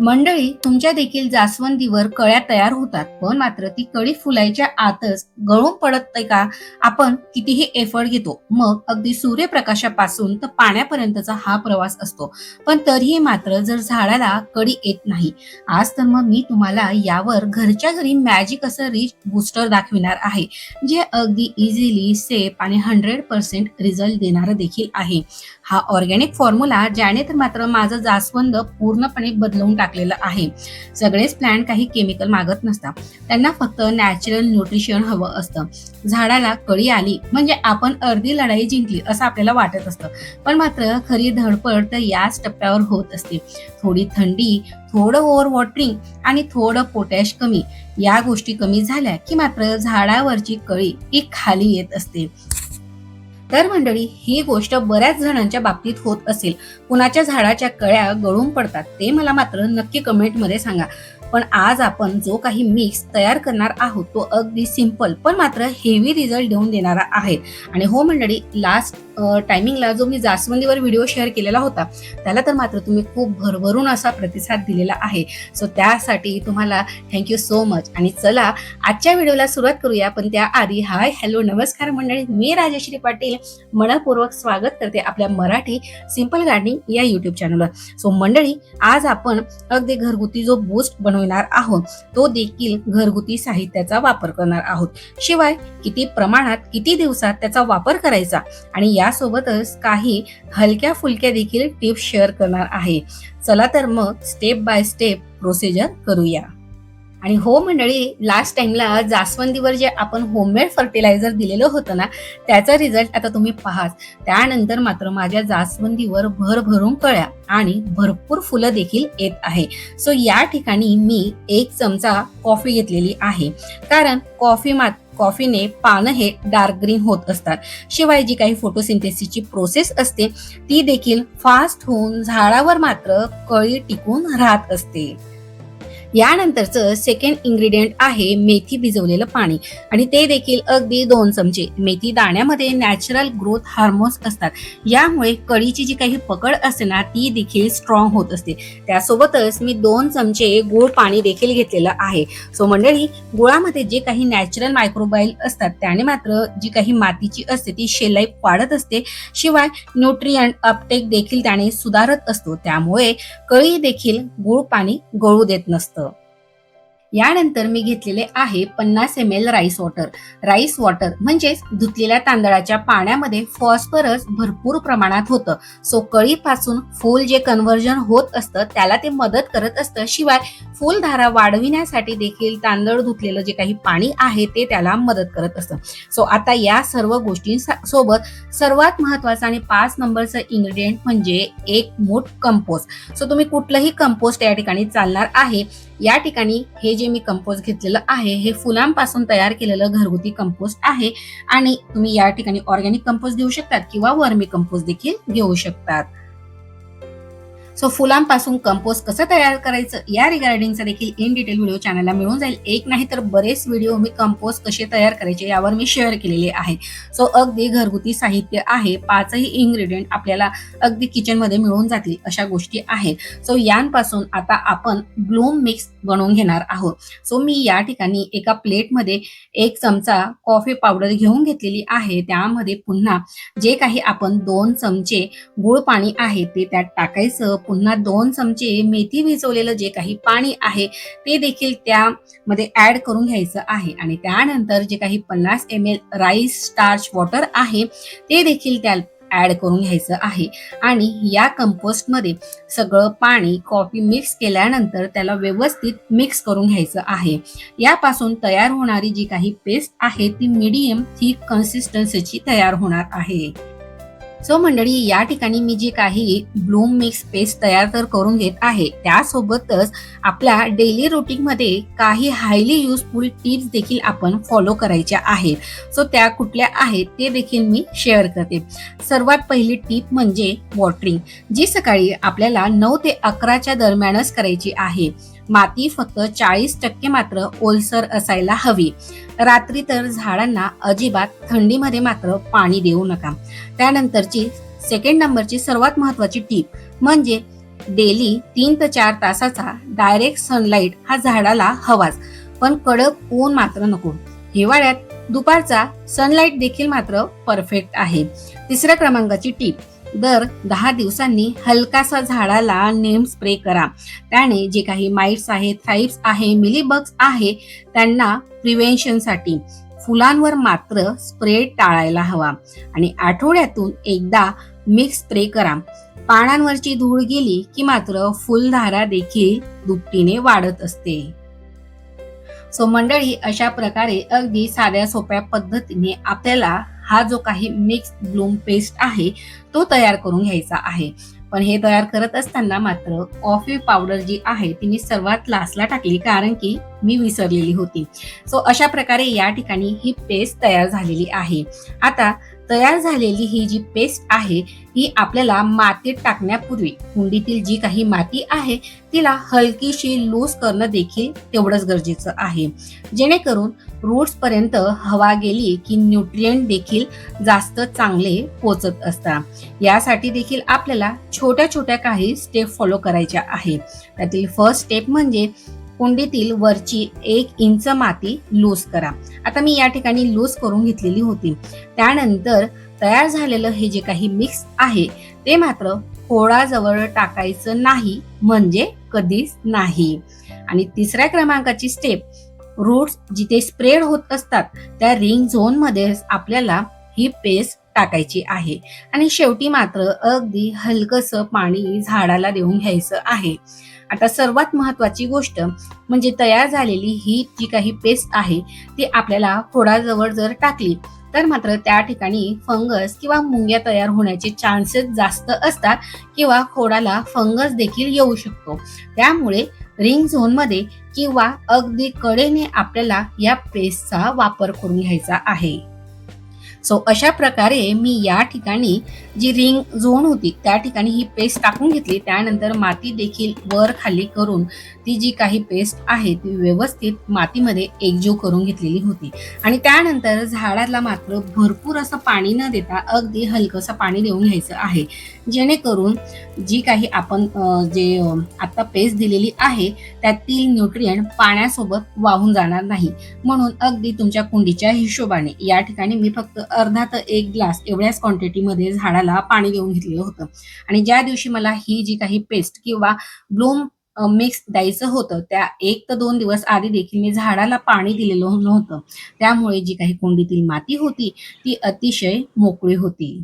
मंडळी तुमच्या देखील जास्वंदीवर कळ्या तयार होतात. पण मात्र ती कळी फुलायच्या आतच गळून पडत का? आपण कितीही एफर्ट घेतो मग अगदी सूर्यप्रकाशापासून तर पाण्यापर्यंतचा हा प्रवास असतो. पण तरीही मात्र जर झाडाला कडी येत नाही आज तर मग मी तुम्हाला यावर घरच्या घरी मॅजिक असं रिच बूस्टर दाखविणार आहे जे अगदी इझिली सेफ आणि हंड्रेड पर्सेंट रिझल्ट देणारं देखील आहे. हा ऑर्गॅनिक फॉर्म्युला ज्याने तर मात्र माझं जास्वंद पूर्णपणे बदलवून टाकलेलं आहे. सगळेच प्लांट काही केमिकल मागत नसतात. त्यांना फक्त नॅचरल न्यूट्रिशन हवं असतं. झाडाला कळी आली म्हणजे आपण अर्धी लढाई जिंकली असं आपल्याला वाटत असतं. पण मात्र खरी धडपड तर याच टप्प्यावर होत असते. थोडी थंडी थोडं ओव्हर वॉटरिंग आणि थोडं पोटॅश कमी या गोष्टी कमी झाल्या की मात्र झाडावरची कळी ही खाली येत असते. तर मंडळी ही गोष्ट बऱ्याच जणांच्या बाबतीत होत असेल. कुणाच्या झाडाच्या कळ्या गळून पडतात ते मला मात्र नक्की कमेंटमध्ये सांगा. पण आज आपण जो काही मिक्स तयार करणार आहोत तो अगदी सिंपल पण मात्र हेवी रिझल्ट देऊन देणारा आहे. आणि हो मंडळी लास्ट टायमिंगला जो मी जास्वंदीवर व्हिडिओ शेअर केलेला होता त्याला तर मात्र तुम्ही खूप भरभरून असा प्रतिसाद दिलेला आहे. सो त्यासाठी तुम्हाला थँक्यू सो मच आणि चला आजच्या व्हिडिओला सुरुवात करूया. पण त्याआधी हाय हॅलो नमस्कार मंडळी. मी राजश्री पाटील. मनपूर्वक स्वागत करते आपल्या मराठी सिंपल गार्डनिंग या युट्यूब चॅनलवर सो मंडळी आज आपण अगदी घरगुती जो बूस्ट बनव बनविणार आहोत. तो देखील घरगुती साहित्याचा वापर करणार आहोत. शिवाय किती प्रमाणात किती दिवसात त्याचा वापर करायचा? आणि यासोबतच काही हलक्या फुलक्या देखील टिप्स शेअर करणार आहे. चला तर मग स्टेप बाय स्टेप प्रोसिजर करूया. आणि हो मंडळी लास्ट टाइमला जास्वंदीवर जे आपण होममेड फर्टिलायझर दिलेलं होतं ना त्याचा रिझल्ट आता तुम्ही पाहाच त्यानंतर मात्र माझ्या जास्वंदीवर भर भरून कळ्या आणि भरपूर फुलं देखील येत आहे. सो या ठिकाणी मी एक चमचा कॉफी घेतलेली आहे. कारण कॉफी मात कॉफीने पानं हे डार्क ग्रीन होत असतात. शिवाय जी काही फोटोसिंथेसिसची प्रोसेस असते ती देखील फास्ट होऊन झाडावर मात्र कळी टिकून राहत असते. यानंतरचं सेकंड इंग्रेडियंट आहे मेथी भिजवलेलं पाणी. आणि ते देखील अगदी दोन चमचे. मेथी दाण्यामध्ये नॅचरल ग्रोथ हार्मोन्स असतात. यामुळे कळीची जी काही पकड असते ना ती देखील स्ट्रॉंग होत असते. त्यासोबतच मी दोन चमचे गुळ पाणी देखील घेतलेलं आहे. सो मंडळी गुळामध्ये जे काही नॅचरल मायक्रोबाईल असतात त्याने मात्र जी काही मातीची असते ती शेलाई वाढत असते. शिवाय न्यूट्रियंट अपटेक देखील त्याने सुधारत असतो. त्यामुळे कळी देखील गुळ पाणी गळू देत नसतं. यानंतर मी घेतलेले आहे पन्नास M L rice water rice water म्हणजेच धुतलेल्या तांदळाच्या पाण्यामध्ये फॉस्फरस भरपूर प्रमाणात होतं. सो कळीपासून फूल जे कन्व्हर्जन होत असतं त्याला ते मदत करत असतं. शिवाय फुलधारा वाढविण्यासाठी देखील तांदळ धुतलेलं जे काही पाणी आहे ते त्याला मदत करत असतं. सो आता या सर्व गोष्टींसोबत सर्वात महत्वाचं आणि पाच नंबरचं इन्ग्रेडियंट म्हणजे एक मूठ कंपोस्ट सो तुम्ही कुठलंही कंपोस्ट या ठिकाणी चालणार आहे. या ठिकाणी हे जे मी कंपोस्ट घेतलेलं आहे हे फुलांपासून तयार केलेलं घरगुती कंपोस्ट आहे. आणि तुम्ही या ठिकाणी ऑर्गॅनिक कंपोस्ट घेऊ शकतात किंवा वर्मी कंपोस्ट देखील घेऊ शकतात. सो फुलांपासून कंपोस्ट कसं तयार करायचं? या रिगार्डिंगचा देखील इन डिटेल व्हिडिओ चॅनलला मिळून जाईल. एक नाही तर बरेच व्हिडिओ मी कंपोस्ट कसे तयार करायचे यावर मी शेअर केलेले आहे. सो अगदी घरगुती साहित्य आहे. पाचही इन्ग्रेडियंट आपल्याला अगदी किचनमध्ये मिळून जातील अशा गोष्टी आहेत. सो यांपासून आता आपण ब्लूम मिक्स बनवून घेणार आहोत. सो मी या ठिकाणी एका प्लेटमध्ये एक चमचा कॉफी पावडर घेऊन घेतलेली आहे. त्यामध्ये पुन्हा जे काही आपण दोन चमचे गुळ पाणी आहे ते त्यात टाकायचं. पुन्हा दोन चमचे मेथी भिजवलेलं जे काही पाणी आहे ते देखील त्यामध्ये ऍड करून घ्यायचं आहे. आणि त्यानंतर जे काही पन्नास M L rice starch water आहे ते देखील त्या ऍड करून घ्यायचं आहे. आणि या कंपोस्टमध्ये सगळं पाणी कॉफी मिक्स केल्यानंतर त्याला व्यवस्थित मिक्स करून घ्यायचं आहे. यापासून तयार होणारी जी काही पेस्ट आहे ती मीडियम थिक कन्सिस्टन्सीची तयार होणार आहे. सो मंडळी या ठिकाणी मी जी काही ब्लूम मिक्स पेस्ट तयार तर करून घेत आहे त्यासोबतच आपल्या डेली रुटीनमध्ये काही हायली युजफुल टिप्स देखील आपण फॉलो करायच्या आहेत. सो त्या कुठल्या आहेत ते देखील मी शेअर करते. सर्वात पहिली टीप म्हणजे वॉटरिंग जी सकाळी आपल्याला नऊ ते अकराच्या दरम्यानच करायची आहे. माती फक्त चाळीस टक्के मात्र ओलसर असायला हवी. रात्री तर झाडांना अजिबात थंडीमध्ये मात्र पाणी देऊ नका. त्यानंतरची सेकंड नंबरची सर्वात महत्वाची टीप म्हणजे डेली तीन ते चार तासाचा डायरेक्ट सनलाईट हा झाडाला हवाच. पण कडक ऊन मात्र नको. हिवाळ्यात दुपारचा सनलाईट देखील मात्र परफेक्ट आहे. तिसऱ्या क्रमांकाची टीप दर दहा दिवसांनी हलकासा झाडाला नेम स्प्रे करा. त्याने जे काही माइट्स आहेत थाईप्स आहे मिलीबग्स आहे त्यांना प्रिव्हेन्शनसाठी फुलांवर मात्र स्प्रे टाळायला हवा. आणि आठवड्यातून एकदा मिक्स स्प्रे करा. पानांवरची धूळ गेली की मात्र फुलधारा देखील दुपटीने वाढत असते. सो मंडळी अशा प्रकारे अगदी साध्या सोप्या पद्धतीने आपल्याला हा जो काही मिक्स ब्लूम पेस्ट आहे तो तयार करून घ्यायचा आहे. पण हे तयार करत असताना मात्र कॉफी पावडर जी आहे ती मी सर्वात लास्टला टाकली कारण की मी विसरलेली होती. सो अशा प्रकारे या ठिकाणी ही पेस्ट तयार झालेली आहे. आता तयार झालेली ही जी पेस्ट आहे ही आपल्याला मातीत टाकण्यापूर्वी कुंडीतील जी काही माती आहे तिला हलकीशी लूज करणं देखील तेवढंच गरजेचं आहे. जेणेकरून रूट्स पर्यंत हवा गेली की न्यूट्रिएंट देखील जास्त चांगले पोचत असतात यासाठी देखील आपल्याला छोट्या छोट्या काही स्टेप फॉलो करायच्या आहे. त्यातील फर्स्ट स्टेप म्हणजे कुंडीतील वरची एक इंच माती लूज करा. आता मी या ठिकाणी लूज करून घेतलेली होती. त्यानंतर तयार झालेलं हे जे काही मिक्स आहे ते मात्र फोडाजवळ टाकायचं नाही म्हणजे कधीच नाही. आणि तिसऱ्या क्रमांकाची स्टेप रूट्स जिथे स्प्रेड होत असतात त्या रिंग झोनमध्ये आपल्याला ही पेस्ट टाकायची आहे. आणि शेवटी मात्र अगदी हलकस पाणी झाडाला देऊन घ्यायचं आहे. आता सर्वात महत्वाची गोष्ट म्हणजे तयार झालेली ही जी काही पेस्ट आहे ती आपल्याला खोडाजवळ जर टाकली तर मात्र त्या ठिकाणी फंगस किंवा मुंग्या तयार होण्याचे चान्सेस जास्त असतात किंवा खोडाला फंगस देखील येऊ शकतो. त्यामुळे रिंग झोनमध्ये किंवा अगदी कडेने आपल्याला या पेस्टचा वापर करून घ्यायचा आहे. सो अशा प्रकारे मी या ठिकाणी जी रिंग झोन होती त्या ठिकाणी ही पेस्ट टाकून घेतली. त्यानंतर माती देखील वर खाली करून ती जी काही पेस्ट आहे ती व्यवस्थित मातीमध्ये एकजीव करून घेतलेली होती. आणि त्यानंतर झाडाला मात्र भरपूर असं पाणी न देता अगदी हलकंसं पाणी देऊन घ्यायचं आहे. जेणेकरून जी काही आपण जे आता पेस्ट दिलेली आहे त्यातील न्यूट्रियंट पाण्यासोबत वाहून जाणार नाही. म्हणून अगदी तुमच्या कुंडीच्या हिशोबाने या ठिकाणी मी फक्त अर्धा तर एक ग्लास एवढ्याच क्वांटिटीमध्ये झाडाला पाणी देऊन घेतलेलं होतं. आणि ज्या दिवशी मला ही जी काही पेस्ट किंवा ब्लूम मिक्स द्यायचं होतं त्या एक तर दोन दिवस आधी देखील मी झाडाला पाणी दिलेलं नव्हतं त्यामुळे जी काही कुंडीतील माती होती ती अतिशय मोकळी होती.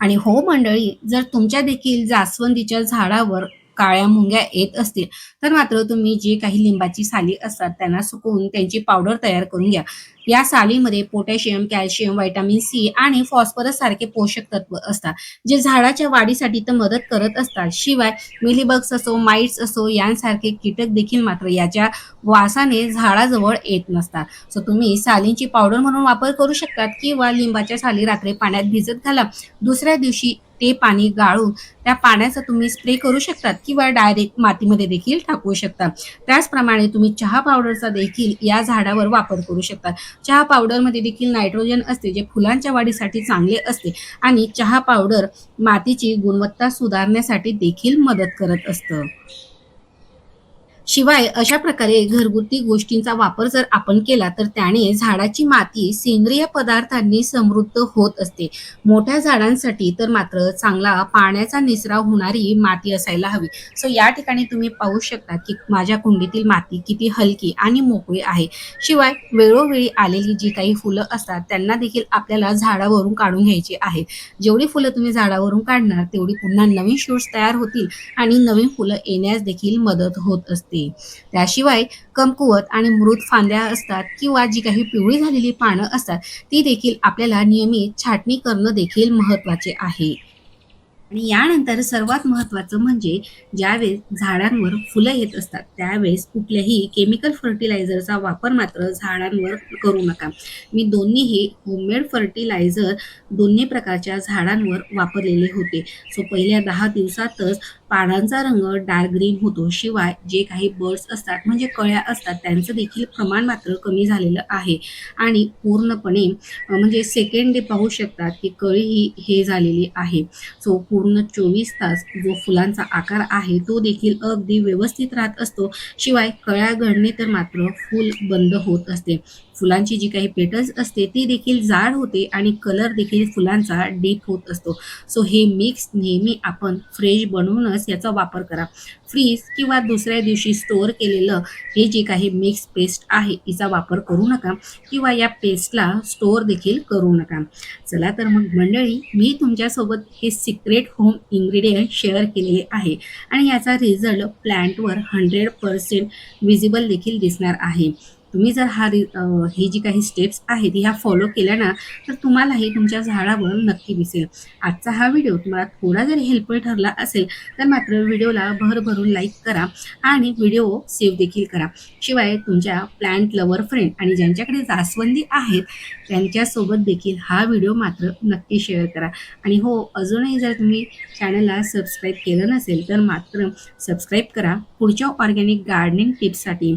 आणि हो मंडळी जर तुमच्या देखील जास्वंदीच्या झाडावर काळ्या मुंग्या येत असतील तर मात्र तुम्ही जी काही लिंबाची साली असतात त्यांना सुकवून त्यांची पावडर तयार करून घ्या. या सालीमध्ये पोटॅशियम कॅल्शियम व्हायटामिन सी आणि फॉस्फरस सारखे पोषक तत्व असतात जे झाडाच्या वाढीसाठी तर मदत करत असतात. शिवाय मिलीबग्स असो माइट्स असो यांसारखे कीटक देखील मात्र याच्या वासाने झाडाजवळ येत नसतात. सो तुम्ही सालींची पावडर म्हणून वापर करू शकतात किंवा लिंबाच्या साली रात्री पाण्यात भिजत घाला. दुसऱ्या दिवशी ते पाणी गाळून त्या पाण्याचा तुम्ही स्प्रे करू शकतात किंवा डायरेक्ट मातीमध्ये देखील टाकू शकता. त्याचप्रमाणे तुम्ही चहा पावडरचा देखील या झाडावर वापर करू शकता. चहा पावडरमध्ये देखील नायट्रोजन असते जे फुलांच्या वाढीसाठी चांगले असते आणि चहा पावडर मातीची गुणवत्ता सुधारण्यासाठी देखील मदत करत असतं. शिवाय अशा प्रकारे घरगुती गोष्टींचा वापर जर आपण केला तर त्याने झाडाची माती सेंद्रिय पदार्थांनी समृद्ध होत असते. मोठ्या झाडांसाठी तर मात्र चांगला पाण्याचा निसरा होणारी माती असायला हवी. सो या ठिकाणी तुम्ही पाहू शकता की माझ्या कुंडीतील माती किती हलकी आणि मोकळी आहे. शिवाय वेळोवेळी आलेली जी काही फुलं असतात त्यांना देखील आपल्याला झाडावरून काढून घ्यायची आहेत जेवढी फुलं तुम्ही झाडावरून काढणार तेवढी पुन्हा नवीन शूट्स तयार होतील आणि नवीन फुलं येण्यास देखील मदत होत असते. त्याशिवाय कमकुवत आणि मृत फांद्या असतात किंवा जी काही पिवळी झालेली पानं असतात ती देखील आपल्याला नियमित छाटणी करणं देखील महत्त्वाचे आहे. आणि यानंतर सर्वात महत्वाचं म्हणजे ज्यावेळेस झाडांवर फुलं येत असतात त्यावेळेस कुठल्याही केमिकल फर्टिलायझरचा वापर मात्र झाडांवर करू नका. मी दोन्हीही होममेड फर्टिलायझर दोन्ही प्रकारच्या झाडांवर वापरलेले होते. सो पहिल्या दहा दिवसातच पानांचा रंग डार्क ग्रीन होतो. शिवाय जे काही बर्ड्स असतात म्हणजे कळ्या असतात त्यांचं देखील प्रमाण मात्र कमी झालेलं आहे. आणि पूर्णपणे म्हणजे सेकंड डे पाहू शकतात की कळी ही हे झालेली आहे. सो पूर्ण चोवीस तास जो फुलांचा आकार आहे तो देखील अगदी व्यवस्थित राहत असतो. शिवाय कळ्या घडणे तर मात्र फूल बंद होत असते. फुलांची जी काही पेटल्स असते ती देखील जाड होते आणि कलर देखील फुलांचा डीप होत असतो. सो हे मिक्स नेहमी आपण फ्रेश बनवूनच याचा वापर करा. फ्रीज किंवा दुसऱ्या दिवशी स्टोअर केलेलं हे जे काही मिक्स पेस्ट आहे हिचा वापर करू नका किंवा या पेस्टला स्टोअर देखील करू नका. चला तर मग मंडळी मी तुमच्यासोबत हे सिक्रेट होम इन्ग्रेडियंट शेअर केलेले आहे आणि याचा रिझल्ट प्लॅन्टवर हंड्रेड पर्सेंट विजिबल देखील दिसणार आहे. तुम्ही जर हा रि ही जी काही स्टेप्स आहेत ह्या फॉलो केल्या ना तर तुम्हालाही तुमच्या झाडावर नक्की दिसेल. आजचा हा व्हिडिओ तुम्हाला थोडा जरी हेल्पफुल ठरला असेल तर मात्र व्हिडिओला भरभरून लाईक करा आणि व्हिडिओ सेव्ह देखील करा. शिवाय तुमच्या प्लॅन्ट लवर फ्रेंड आणि ज्यांच्याकडे जास्वंदी आहेत त्यांच्यासोबत देखील हा व्हिडिओ मात्र नक्की शेअर करा. आणि हो अजूनही जर तुम्ही चॅनलला सबस्क्राईब केलं नसेल तर मात्र सबस्क्राईब करा पुढच्या ऑर्गॅनिक गार्डनिंग टिप्ससाठी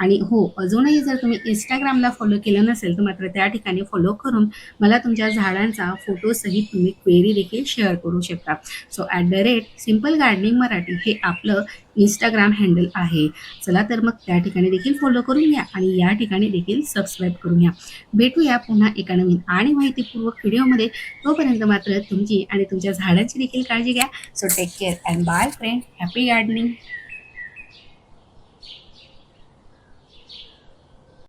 आणि हो अजूनही जर तुम्ही इंस्टाग्रामला फॉलो केलं नसेल तर मात्र त्या ठिकाणी फॉलो करून मला तुमच्या झाडांचा फोटोसहित तुम्ही क्वेरी देखील शेअर करू शकता. So at the rate simple gardening Marathi हे आपलं इंस्टाग्राम हँडल आहे. चला तर मग त्या ठिकाणी देखील फॉलो करून घ्या आणि या ठिकाणी देखील सबस्क्राईब करून घ्या. भेटूया पुन्हा एका नवीन आणि माहितीपूर्वक व्हिडिओमध्ये तोपर्यंत मात्र तुमची आणि तुमच्या झाडांची देखील काळजी घ्या. So take care and bye friend happy gardening